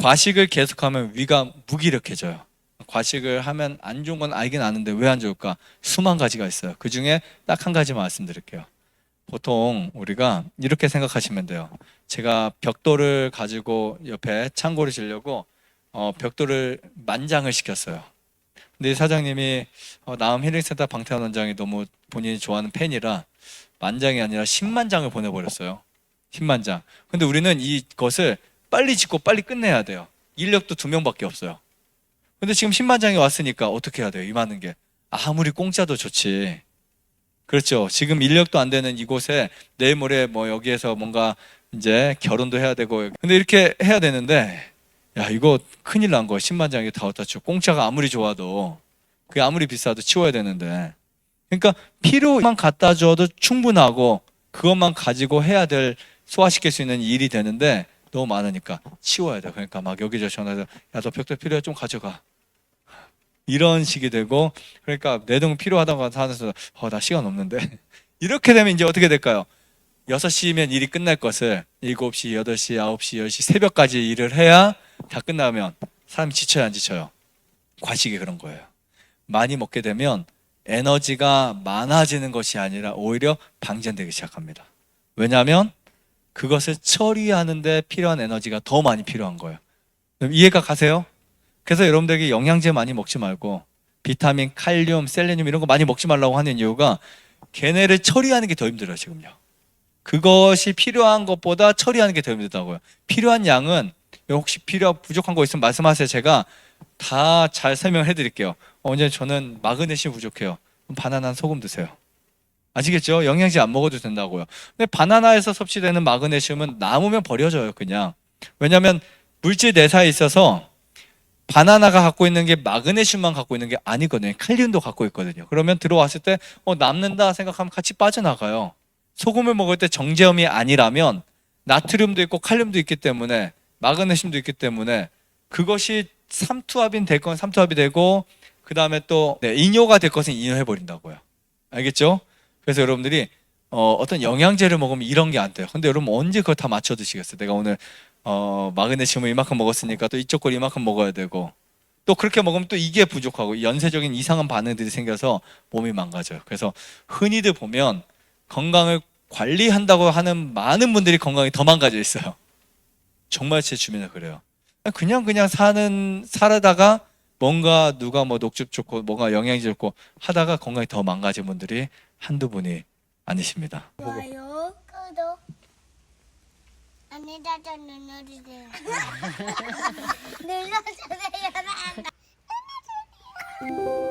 과식을 계속하면 위가 무기력해져요. 과식을 하면 안 좋은 건 알긴 아는데 왜 안 좋을까? 수만 가지가 있어요. 그 중에 딱 한 가지 말씀드릴게요. 보통 우리가 이렇게 생각하시면 돼요. 제가 벽돌을 가지고 옆에 창고를 지려고 어, 벽돌을 만장을 시켰어요. 근데 이 사장님이 어, 나음 힐링센터 방태환 원장이 너무 본인이 좋아하는 팬이라 만장이 아니라 10만 장을 보내버렸어요. 10만 장. 근데 우리는 이것을 빨리 짓고 빨리 끝내야 돼요. 인력도 두 명밖에 없어요. 근데 지금 10만 장이 왔으니까 어떻게 해야 돼요? 이 많은 게. 아무리 공짜도 좋지. 그렇죠. 지금 인력도 안 되는 이곳에 내일 모레 뭐 여기에서 뭔가 이제 결혼도 해야 되고. 근데 이렇게 해야 되는데, 야, 이거 큰일 난 거야. 10만 장이 다 갖다 치고. 공짜가 아무리 좋아도, 그게 아무리 비싸도 치워야 되는데. 그러니까 필요만 갖다 줘도 충분하고, 그것만 가지고 해야 될, 소화시킬 수 있는 일이 되는데, 너무 많으니까 치워야 돼. 그러니까 막 여기저기 전화해서, 야, 너 벽돌 필요해? 좀 가져가. 이런 식이 되고 그러니까 내돈 필요하다고 하면서 어, 나 시간 없는데 이렇게 되면 이제 어떻게 될까요? 6시면 일이 끝날 것을 7시, 8시, 9시, 10시 새벽까지 일을 해야 다 끝나면 사람이 지쳐요 안 지쳐요? 과식이 그런 거예요. 많이 먹게 되면 에너지가 많아지는 것이 아니라 오히려 방전되기 시작합니다. 왜냐하면 그것을 처리하는데 필요한 에너지가 더 많이 필요한 거예요. 이해가 가세요? 그래서 여러분들에게 영양제 많이 먹지 말고 비타민, 칼륨, 셀레늄 이런 거 많이 먹지 말라고 하는 이유가 걔네를 처리하는 게 더 힘들어요 지금요. 그것이 필요한 것보다 처리하는 게 더 힘들다고요. 필요한 양은 혹시 필요 부족한 거 있으면 말씀하세요. 제가 다 잘 설명해 드릴게요. 언제 저는 마그네슘 부족해요. 바나나 소금 드세요. 아시겠죠? 영양제 안 먹어도 된다고요. 근데 바나나에서 섭취되는 마그네슘은 남으면 버려져요, 그냥. 왜냐하면 물질 내사에 있어서 바나나가 갖고 있는 게 마그네슘만 갖고 있는 게 아니거든요. 칼륨도 갖고 있거든요. 그러면 들어왔을 때 어, 남는다 생각하면 같이 빠져나가요. 소금을 먹을 때 정제염이 아니라면 나트륨도 있고 칼륨도 있기 때문에 마그네슘도 있기 때문에 그것이 삼투압이 될건 삼투압이 되고 그 다음에 또 네, 이뇨가 될 것은 이뇨해 버린다고요. 알겠죠? 그래서 여러분들이 어, 어떤 영양제를 먹으면 이런 게 안 돼요. 근데 여러분 언제 그걸 다 맞춰 드시겠어요? 내가 오늘 어, 마그네슘을 이만큼 먹었으니까 또 이쪽 걸 이만큼 먹어야 되고 또 그렇게 먹으면 또 이게 부족하고 연쇄적인 이상한 반응들이 생겨서 몸이 망가져요. 그래서 흔히들 보면 건강을 관리한다고 하는 많은 분들이 건강이 더 망가져 있어요. 정말 제 주변에 그래요. 그냥 그냥 사는 살아다가 뭔가 누가 뭐 녹즙 좋고 뭔가 영양제 좋고 하다가 건강이 더 망가진 분들이 한두 분이 아니십니다. 좋아요, 구독. 안에다가 눌러주세요. 눌러주세요. 눌러주세요.